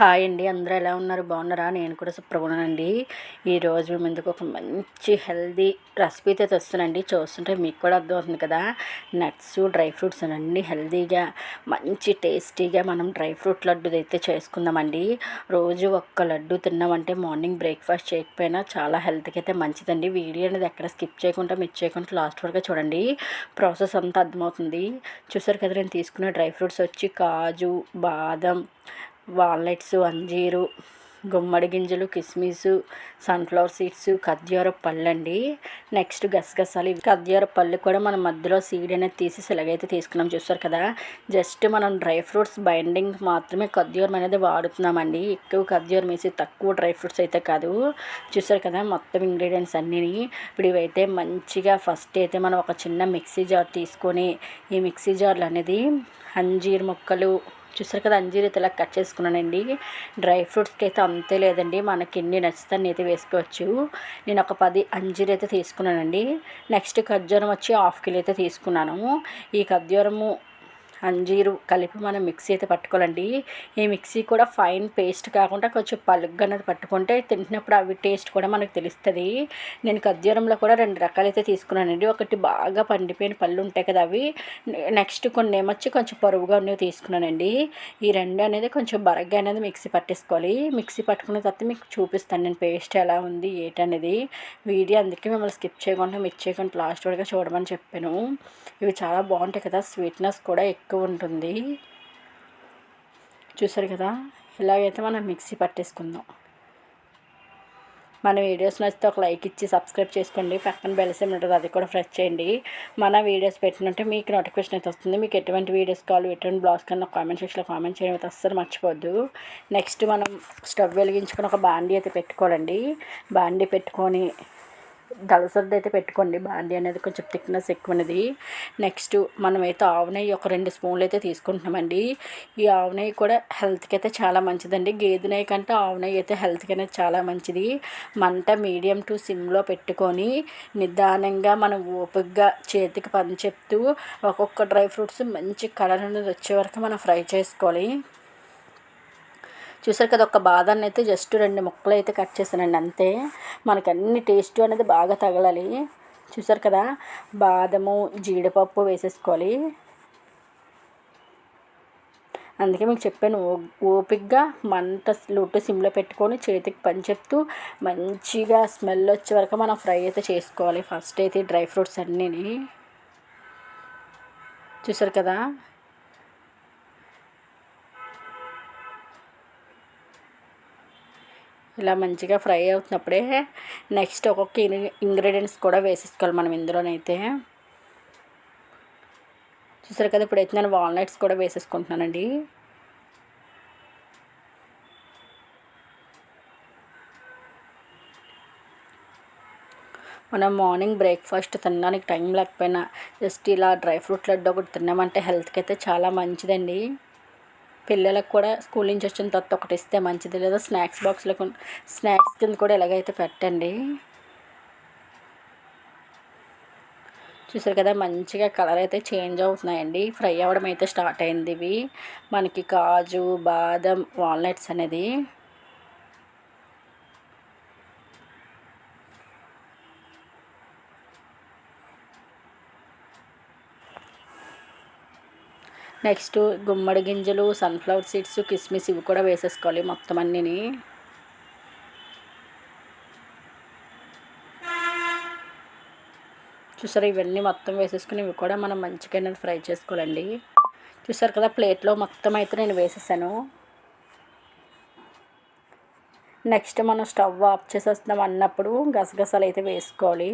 Hi అండి. అందరూ ఎలా ఉన్నారు? బాగున్నారా? నేను కూడా సుప్రభుణనండి ఈరోజు మేము ఎందుకు ఒక మంచి హెల్దీ రెసిపీ అయితే తెస్తానండి చూస్తుంటే మీకు కూడా అర్థమవుతుంది కదా. నట్స్ డ్రై ఫ్రూట్స్ అన్నీ హెల్దీగా మంచి టేస్టీగా మనం డ్రై ఫ్రూట్ లడ్డు అయితే చేసుకుందామండి. రోజు ఒక్క లడ్డు తిన్నామంటే మార్నింగ్ బ్రేక్ఫాస్ట్ చేయకపోయినా చాలా హెల్త్కి అయితే మంచిదండి. వీడియో అనేది ఎక్కడ స్కిప్ చేయకుండా మిస్ చేయకుండా లాస్ట్ వరకు చూడండి. ప్రాసెస్ అంతా అర్థమవుతుంది. చూసారు కదా నేను తీసుకున్న డ్రై ఫ్రూట్స్ వచ్చి కాజు బాదం వాల్నట్స్ అంజీరు గుమ్మడి గింజలు కిస్మిస్ సన్ఫ్లవర్ సీడ్స్ ఖర్జూర పళ్ళు అండి నెక్స్ట్ గసగసాలు. ఇవి ఖర్జూర పళ్ళు కూడా మనం మధ్యలో సీడ్ అనేది తీసి సెలగైతే తీసుకున్నాం. చూస్తారు కదా? జస్ట్ మనం డ్రై ఫ్రూట్స్ బైండింగ్ మాత్రమే ఖర్జూరం అనేది వాడుతున్నామండి. ఎక్కువ ఖర్జూరం వేసి తక్కువ డ్రై ఫ్రూట్స్ అయితే కాదు. చూస్తారు కదా మొత్తం ఇంగ్రీడియంట్స్ అన్నీ ఇప్పుడు ఇవైతే మంచిగా ఫస్ట్ అయితే మనం ఒక చిన్న మిక్సీ జార్ తీసుకొని ఈ మిక్సీ జార్లు అనేది అంజీర్ ముక్కలు చూసారు కదా అంజీర్ అయితే ఇలా కట్ చేసుకున్నానండి. డ్రై ఫ్రూట్స్కి అయితే అంతే లేదండి. మనకి ఎన్ని నచ్చుతాన్ని అయితే వేసుకోవచ్చు. నేను ఒక పది అంజీర్ అయితే తీసుకున్నానండి. నెక్స్ట్ ఖర్జూరం వచ్చి హాఫ్ కిలో అయితే తీసుకున్నాను. ఈ ఖర్జూరము అంజీరు కలిపి మనం మిక్సీ అయితే పట్టుకోవాలండి. ఈ మిక్సీ కూడా ఫైన్ పేస్ట్ కాకుండా కొంచెం పలుగ్గా అనేది పట్టుకుంటే తింటున్నప్పుడు అవి టేస్ట్ కూడా మనకు తెలుస్తుంది. నేను ఖర్జూరంలో కూడా రెండు రకాలైతే తీసుకున్నానండి. ఒకటి బాగా పండిపోయిన పళ్ళు ఉంటాయి కదా అవి. నెక్స్ట్ కొన్ని ఏమొచ్చి కొంచెం పొరుగుగా ఉన్నవి తీసుకున్నానండి. ఈ రెండు అనేది కొంచెం బరగ్గా అనేది మిక్సీ పట్టేసుకోవాలి. మిక్సీ పట్టుకున్న తర్వాత మీకు చూపిస్తాను నేను పేస్ట్ ఎలా ఉంది ఏంటనేది వీడియో అందుకే మిమ్మల్ని స్కిప్ చేయకుండా మిక్స్ చేయకుండా లాస్ట్ వరకు చూడమని చెప్పాను. ఇవి చాలా బాగుంటాయి కదా స్వీట్నెస్ కూడా ఎక్కువ ఎక్కువ ఉంటుంది చూసారు కదా? ఇలాగైతే మనం మిక్సీ పట్టేసుకుందాం. మన వీడియోస్ నచ్చితే ఒక లైక్ ఇచ్చి సబ్స్క్రైబ్ చేసుకోండి. పక్కన బెల్సేమ్ ఉంటుంది అది కూడా ఫ్రెష్ చేయండి. మన వీడియోస్ పెట్టినట్టే మీకు నోటిఫికేషన్ అయితే వస్తుంది. మీకు ఎటువంటి వీడియోస్ కాల్ ఎటువంటి బ్లాగ్స్ కన్నా కామెంట్ సెక్షన్లో కామెంట్ చేయడం అయితే అస్సలు మర్చిపోద్దు నెక్స్ట్ మనం స్టవ్ వెలిగించుకొని ఒక బాండీ అయితే పెట్టుకోవాలండి. బాండీ పెట్టుకొని దళసరిది అయితే పెట్టుకోండి. బాండీ అనేది కొంచెం థిక్నెస్ ఎక్కువ అనేది నెక్స్ట్ మనమైతే ఆవు నెయ్యి ఒక రెండు స్పూన్లు అయితే తీసుకుంటున్నామండి. ఈ ఆవు నెయ్యి కూడా హెల్త్కి అయితే చాలా మంచిదండి. గేదె నెయ్యి కంటే ఆవు నెయ్యి అయితే హెల్త్కి అనేది చాలా మంచిది. మంట మీడియం టు సిమ్లో పెట్టుకొని నిదానంగా మనం ఓపికగా చేతికి పని చెప్తూ ఒక్కొక్క డ్రై ఫ్రూట్స్ మంచి కలర్ అనేది వచ్చే వరకు మనం ఫ్రై చేసుకోవాలి. చూసారు కదా ఒక బాదాన్ని అయితే జస్ట్ రెండు ముక్కలు అయితే కట్ చేశానండి అంతే. మనకి అన్ని టేస్ట్ అనేది బాగా తగలాలి. చూసారు కదా బాదము జీడిపప్పు వేసేసుకోవాలి. అందుకే మీకు చెప్పాను ఓపిక్గా మంట లోటు సిమ్లో పెట్టుకొని చేతికి పని చెప్తూ మంచిగా స్మెల్ వచ్చే వరకు మనం ఫ్రై అయితే చేసుకోవాలి. ఫస్ట్ అయితే డ్రై ఫ్రూట్స్ అన్నీని. చూసారు కదా ఇలా మంచిగా ఫ్రై అవుతున్నప్పుడే నెక్స్ట్ ఒక్కొక్క ఇంగ్రీడియంట్స్ కూడా వేసేసుకోవాలి మనం ఇందులోనైతే. చూసారు కదా ఇప్పుడైతే నేను వాల్నట్స్ కూడా వేసేసుకుంటున్నానండి. మనం మార్నింగ్ బ్రేక్ఫాస్ట్ తినడానికి టైం లేకపోయినా జస్ట్ ఇలా డ్రై ఫ్రూట్ లడ్డు ఒకటి తిన్నామంటే హెల్త్కి అయితే చాలా మంచిదండి. పిల్లలకు కూడా స్కూల్ నుంచి వచ్చిన తర్వాత ఒకటి ఇస్తే మంచిది. లేదా స్నాక్స్ బాక్స్లో స్నాక్స్ కింద కూడా ఎలాగైతే పెట్టండి. చూసారు కదా మంచిగా కలర్ అయితే చేంజ్ అవుతున్నాయండి. ఫ్రై అవ్వడం అయితే స్టార్ట్ అయింది ఇవి. మనకి కాజు బాదం వాల్నట్స్ అనేది. నెక్స్ట్ గుమ్మడి గింజలు సన్ఫ్లవర్ సీడ్స్ కిస్మిస్ ఇవి కూడా వేసేసుకోవాలి మొత్తం అన్నిని. చూసారు ఇవన్నీ మొత్తం వేసేసుకుని ఇవి కూడా మనం మంచిగా ఫ్రై చేసుకోవాలండి. చూసారు కదా ప్లేట్లో మొత్తం అయితే నేను వేసేసాను. నెక్స్ట్ మనం స్టవ్ ఆఫ్ చేసేస్తున్నాం అన్నప్పుడు గసగసాలు అయితే వేసుకోవాలి.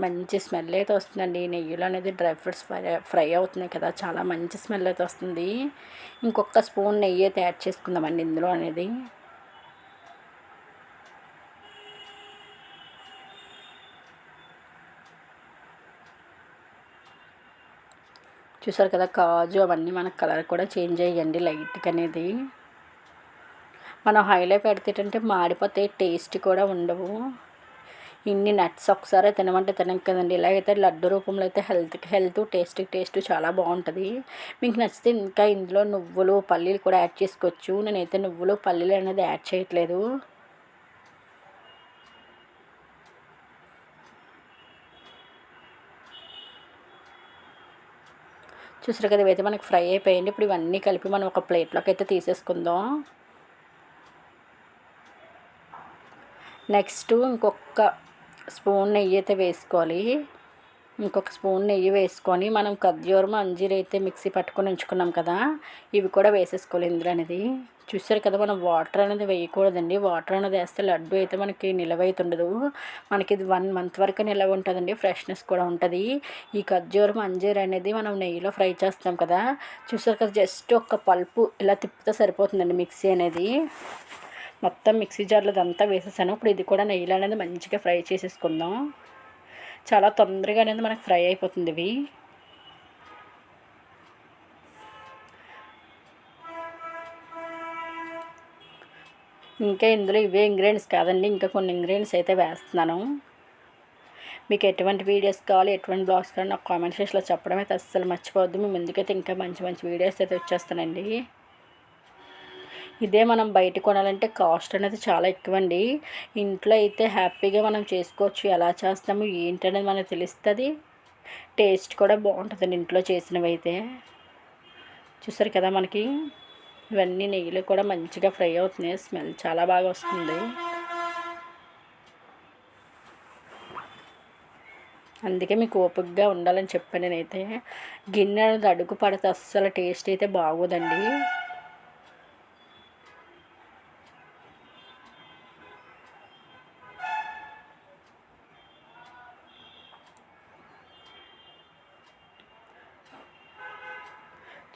మంచి స్మెల్ అయితే వస్తుందండి. నెయ్యిలో అనేది డ్రై ఫ్రూట్స్ ఫ్రై ఫ్రై అవుతున్నాయి కదా. చాలా మంచి స్మెల్ అయితే వస్తుంది. ఇంకొక స్పూన్ నెయ్యి అయితే యాడ్ చేసుకుందామండి ఇందులో అనేది. చూసారు కదా కాజు అవన్నీ మనకు కలర్ కూడా చేంజ్ అయ్యండి లైట్గా అనేది. మనం హైలో పెడితే మాడిపోతే టేస్ట్ కూడా ఉండవు. ఇన్ని నట్స్ ఒకసారి తినమంటే తినం కదండి ఇలాగైతే లడ్డు రూపంలో అయితే హెల్త్కి హెల్త్ టేస్ట్కి టేస్ట్ చాలా బాగుంటుంది. మీకు నచ్చితే ఇంకా ఇందులో నువ్వులు పల్లీలు కూడా యాడ్ చేసుకోవచ్చు. నేనైతే నువ్వులు పల్లీలు అనేది యాడ్ చేయట్లేదు. చూసారు కదా ఇవైతే మనకి ఫ్రై అయిపోయింది. ఇప్పుడు ఇవన్నీ కలిపి మనం ఒక ప్లేట్లోకి అయితే తీసేసుకుందాం. నెక్స్ట్ ఇంకొక స్పూన్ నెయ్యి అయితే వేసుకోవాలి. ఇంకొక స్పూన్ నెయ్యి వేసుకొని మనం ఖర్జూరం అంజీర అయితే మిక్సీ పట్టుకొని ఉంచుకున్నాం కదా ఇవి కూడా వేసేసుకోవాలి ఇందులో అనేది. చూసారు కదా మనం వాటర్ అనేది వేయకూడదండి. వాటర్ అనేది వేస్తే లడ్డు అయితే మనకి నిలవైతుండదు మనకి ఇది వన్ మంత్ వరకు నిలవ ఉంటుందండి ఫ్రెష్నెస్ కూడా ఉంటుంది. ఈ ఖర్జూరం అంజీర అనేది మనం నెయ్యిలో ఫ్రై చేస్తాం కదా చూసారు కదా జస్ట్ ఒక పల్పు ఇలా తిప్పితే సరిపోతుందండి మిక్సీ అనేది. మొత్తం మిక్సీ జార్లో అంతా వేసేసాను. ఇప్పుడు ఇది కూడా నెయ్యిలో అనేది మంచిగా ఫ్రై చేసేసుకుందాం. చాలా తొందరగా అనేది మనకు ఫ్రై అయిపోతుంది ఇవి. ఇంకా ఇందులో ఇవే ఇంగ్రీడియంట్స్ కాదండి. ఇంకా కొన్ని ఇంగ్రీడియంట్స్ అయితే వేస్తున్నాను. మీకు ఎటువంటి వీడియోస్ కావాలి ఎటువంటి బ్లాగ్స్ కావాలి నాకు కామెంట్ సెక్షన్లో చెప్పడం అయితే అస్సలు మర్చిపోవద్దు. మేము ఎందుకైతే ఇంకా మంచి మంచి వీడియోస్ అయితే వచ్చేస్తానండి. ఇదే మనం బయట కొనాలంటే కాస్ట్ అనేది చాలా ఎక్కువ అండి ఇంట్లో అయితే హ్యాపీగా మనం చేసుకోవచ్చు. ఎలా చేస్తాము ఏంటనేది మనకు తెలుస్తుంది. టేస్ట్ కూడా బాగుంటుందండి ఇంట్లో చేసినవి అయితే చూసారు కదా మనకి? ఇవన్నీ నెయ్యిలో కూడా మంచిగా ఫ్రై అవుతున్నాయి. స్మెల్ చాలా బాగా వస్తుంది. అందుకే మీకు ఓపికగా ఉండాలని చెప్పాను నేనైతే. గిన్నె అడుగు పడితే అస్సలు టేస్ట్ అయితే బాగోదండి.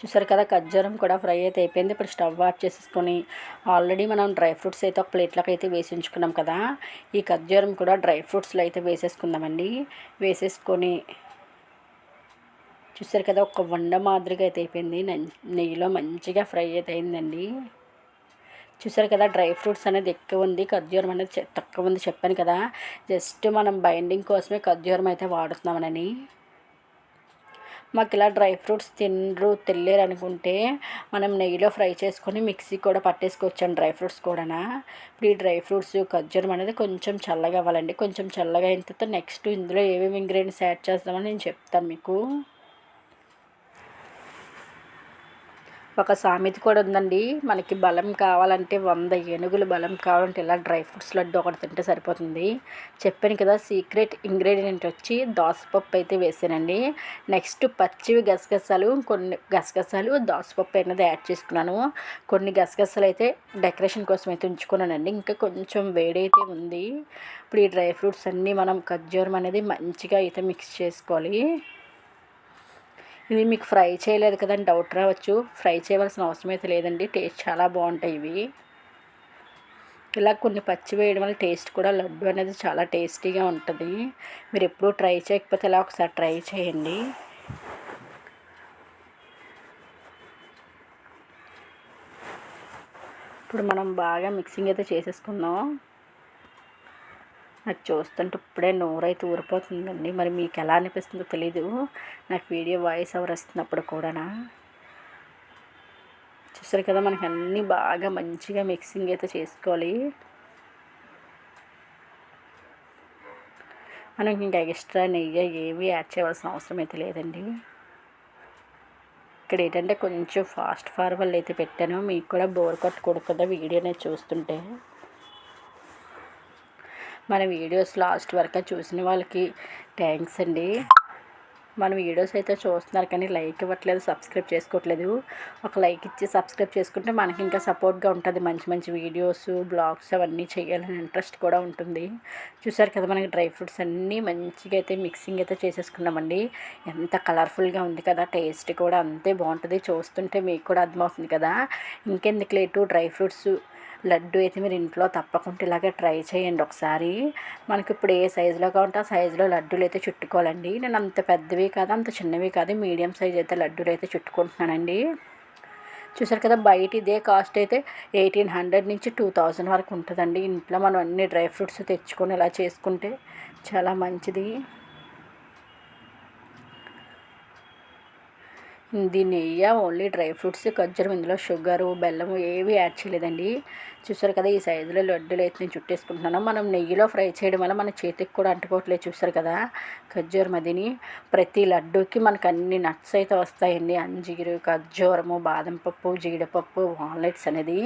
చూసారు కదా ఖర్జూరం కూడా ఫ్రై అయితే అయిపోయింది. ఇప్పుడు స్టవ్ ఆఫ్ చేసేసుకొని ఆల్రెడీ మనం డ్రై ఫ్రూట్స్ అయితే ఒక ప్లేట్లోకి అయితే వేసి ఉంచుకున్నాం కదా. ఈ ఖర్జూరం కూడా డ్రై ఫ్రూట్స్లో అయితే వేసేసుకుందామండి. వేసేసుకొని చూసారు కదా ఒక వండ మాదిరిగా అయితే అయిపోయింది. నెయ్యిలో మంచిగా ఫ్రై అయితే అయిందండి. చూసారు కదా డ్రై ఫ్రూట్స్ అనేది ఎక్కువ ఉంది. ఖర్జూరం అనేది తక్కువ ఉంది చెప్పాను కదా. జస్ట్ మనం బైండింగ్ కోసమే ఖర్జూరం అయితే వాడుతున్నామని మాకు ఇలా డ్రై ఫ్రూట్స్ తినరు తెలియరు అనుకుంటే మనం నెయ్యిలో ఫ్రై చేసుకొని మిక్సీ కూడా పట్టేసుకోవచ్చండి డ్రై ఫ్రూట్స్ కూడా ఇప్పుడు ఈ డ్రై ఫ్రూట్స్ ఖర్జూరం అనేది కొంచెం చల్లగా అవ్వాలండి కొంచెం చల్లగా అయిన తర్వాత నెక్స్ట్ ఇందులో ఏమేమి ఇంగ్రీడియంట్స్ యాడ్ చేస్తామని నేను చెప్తాను మీకు. ఒక సామెత కూడా ఉందండి. మనకి బలం కావాలంటే వంద ఏనుగులు బలం కావాలంటే ఇలా డ్రై ఫ్రూట్స్ లడ్డు ఒకటి తింటే సరిపోతుంది. చెప్పాను కదా సీక్రెట్ ఇంగ్రీడియంట్ వచ్చి దోసపప్పు అయితే వేసానండి. నెక్స్ట్ పచ్చివి గసగసాలు కొన్ని గసగసాలు దోసపప్పు అనేది యాడ్ చేసుకున్నాను. కొన్ని గసగసాలు అయితే డెకరేషన్ కోసం అయితే ఉంచుకున్నానండి. ఇంకా కొంచెం వేడి అయితే ఉంది. ఇప్పుడు ఈ డ్రై ఫ్రూట్స్ అన్నీ మనం ఖర్జూరం అనేది మంచిగా అయితే మిక్స్ చేసుకోవాలి. ఇవి మీకు ఫ్రై చేయలేదు కదండి డౌట్ రావచ్చు. ఫ్రై చేయవలసిన అవసరం అయితే లేదండి. టేస్ట్ చాలా బాగుంటాయి ఇవి. ఇలా కొన్ని పచ్చి వేయడం వల్ల టేస్ట్ కూడా లడ్డు అనేది చాలా టేస్టీగా ఉంటుంది. మీరు ఎప్పుడూ ట్రై చేయకపోతే ఇలా ఒకసారి ట్రై చేయండి. ఇప్పుడు మనం బాగా మిక్సింగ్ అయితే చేసేసుకుందాం. నాకు చూస్తుంటే ఇప్పుడే నోరైతే ఊరిపోతుందండి. మరి మీకు ఎలా అనిపిస్తుందో తెలీదు. నాకు వీడియో వాయిస్ ఓవర్ వస్తున్నప్పుడు కూడా చూసారు కదా మనకి అన్నీ బాగా మంచిగా మిక్సింగ్ అయితే చేసుకోవాలి. మనకి ఇంకా ఎక్స్ట్రా నెయ్యి ఏవి యాడ్ చేయవలసిన అవసరం అయితే లేదండి. ఇక్కడ ఏంటంటే కొంచెం ఫాస్ట్ ఫార్వర్డ్ అయితే పెట్టాను. మీకు కూడా బోర్ కొట్టకూడదు కదా అనేది చూస్తుంటే. మన వీడియోస్ లాస్ట్ వరకు చూసిన వాళ్ళకి థ్యాంక్స్ అండి. మన వీడియోస్ అయితే చూస్తున్నారు కానీ లైక్ ఇవ్వట్లేదు సబ్స్క్రైబ్ చేసుకోవట్లేదు. ఒక లైక్ ఇచ్చి సబ్స్క్రైబ్ చేసుకుంటే మనకి ఇంకా సపోర్ట్గా ఉంటుంది. మంచి మంచి వీడియోస్ బ్లాగ్స్ అవన్నీ చేయాలని ఇంట్రెస్ట్ కూడా ఉంటుంది. చూసారు కదా మనకి డ్రై ఫ్రూట్స్ అన్నీ మంచిగా అయితే మిక్సింగ్ అయితే చేసేసుకున్నామండి. ఎంత కలర్ఫుల్గా ఉంది కదా టేస్ట్ కూడా అంతే బాగుంటుంది. చూస్తుంటే మీకు కూడా అర్థమవుతుంది కదా. ఇంకెందుకు లేటు డ్రై ఫ్రూట్స్ లడ్డు అయితే మీరు ఇంట్లో తప్పకుండా ఇలాగే ట్రై చేయండి ఒకసారి. మనకి ఇప్పుడు ఏ సైజులో కావాలంటే ఆ సైజులో లడ్డూలు అయితే చుట్టుకోవాలండి. నేను అంత పెద్దవి కాదు అంత చిన్నవి కాదు మీడియం సైజ్ అయితే లడ్డూలు అయితే చుట్టుకుంటున్నానండి. చూసారు కదా బయట ఇదే కాస్ట్ అయితే ఎయిటీన్ హండ్రెడ్ నుంచి టూ థౌజండ్ వరకు ఉంటుందండి. ఇంట్లో మనం అన్ని డ్రై ఫ్రూట్స్ తెచ్చుకొని ఇలా చేసుకుంటే చాలా మంచిది. ఇది నెయ్యి ఓన్లీ డ్రై ఫ్రూట్స్ ఖర్జూరం ఇందులో షుగరు బెల్లము ఏవి యాడ్ చేయలేదండి. చూసారు కదా ఈ సైజులో లడ్డూలు అయితే నేను చుట్టేసుకుంటున్నాను. మనం నెయ్యిలో ఫ్రై చేయడం వల్ల మన చేతికి కూడా అంటుకోవట్లేదు చూసారు కదా. ఖర్జూరం అదిని ప్రతి లడ్డూకి మనకు అన్ని నట్స్ అయితే వస్తాయండి. అంజీరు ఖర్జూరము బాదం పప్పు జీడిపప్పు వాల్నట్స్ అనేది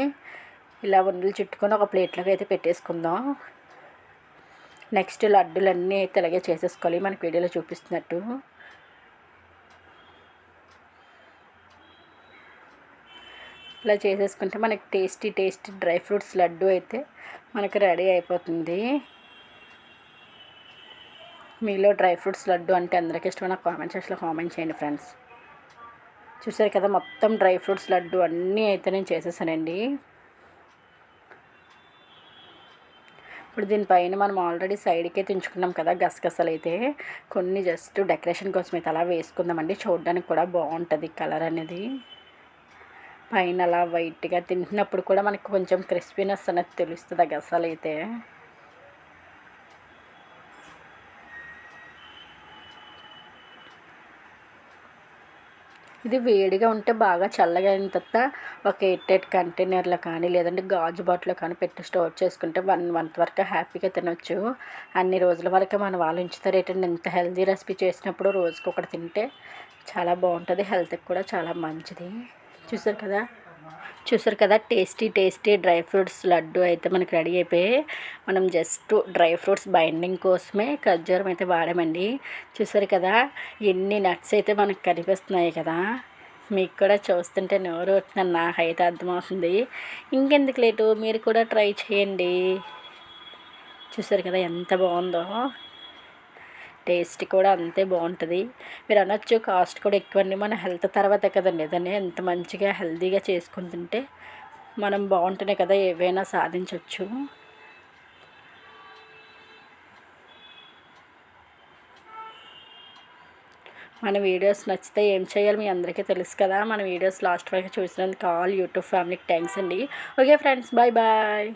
ఇలా ఉండలు చుట్టుకొని ఒక ప్లేట్లోకి అయితే పెట్టేసుకుందాం. నెక్స్ట్ లడ్డూలన్నీ అయితే ఇలాగే చేసేసుకోవాలి. మనకి వీడియోలో చూపిస్తున్నట్టు. ఇలా చేసేసుకుంటే మనకి tasty tasty dry fruits laddu అయితే మనకి రెడీ అయిపోతుంది. మీలో డ్రై ఫ్రూట్స్ లడ్డు అంటే అందరికీ ఇష్టమైన కామెంట్ సెక్షన్లో కామెంట్ చేయండి ఫ్రెండ్స్. చూసారు కదా మొత్తం డ్రై ఫ్రూట్స్ లడ్డు అన్నీ అయితే నేను చేసేసానండి. ఇప్పుడు దీనిపైన మనం ఆల్రెడీ సైడ్కే తెంచుకున్నాం కదా గసగసలు అయితే కొన్ని జస్ట్ డెకరేషన్ కోసం అయితే అలా వేసుకుందామండి. చూడడానికి కూడా బాగుంటుంది కలర్ అనేది. పైన అలా వైట్గా తింటున్నప్పుడు కూడా మనకి కొంచెం క్రిస్పీనెస్ అనేది తెలుస్తుంది ఆ గసాలు అయితే ఇది వేడిగా ఉంటే బాగా చల్లగా అయిన తర్వాత ఒక ఎయిట్ కంటైనర్లో కానీ లేదంటే గాజు బాటిల్లో కానీ పెట్టి స్టోర్ చేసుకుంటే వన్ మంత్ వరకు హ్యాపీగా తినొచ్చు. అన్ని రోజుల వరకు మన వాళ్ళు ఉంచుతారు ఏంటంటే ఇంత హెల్తీ రెసిపీ చేసినప్పుడు రోజుకొకటి తింటే చాలా బాగుంటుంది హెల్త్కి కూడా చాలా మంచిది. చూసారు కదా? చూసారు కదా? Tasty tasty dry fruits laddu అయితే మనకి రెడీ అయిపోయి మనం జస్ట్ డ్రై ఫ్రూట్స్ బైండింగ్ కోసమే ఖర్జూరం అయితే వాడామండి. చూసారు కదా? ఎన్ని నట్స్ అయితే మనకు కనిపిస్తున్నాయి కదా? మీకు కూడా చూస్తుంటే నోరు నాకైతే అర్థమవుతుంది. ఇంకెందుకు లేటు? మీరు కూడా ట్రై చేయండి. చూసారు కదా ఎంత బాగుందో? టేస్ట్ కూడా అంతే బాగుంటుంది. మీరు అనొచ్చు కాస్ట్ కూడా ఎక్కువండి. మన హెల్త్ తర్వాత కదండి. ఏదైనా ఎంత మంచిగా హెల్తీగా చేసుకుని తింటే మనం బాగుంటేనే కదా ఏవైనా సాధించవచ్చు మన వీడియోస్ నచ్చితే ఏం చేయాలి మీ అందరికీ తెలుసు కదా. మన వీడియోస్ లాస్ట్ వరకు చూసినందుకు ఆల్ యూట్యూబ్ ఫ్యామిలీకి థ్యాంక్స్ అండి. Okay friends bye bye.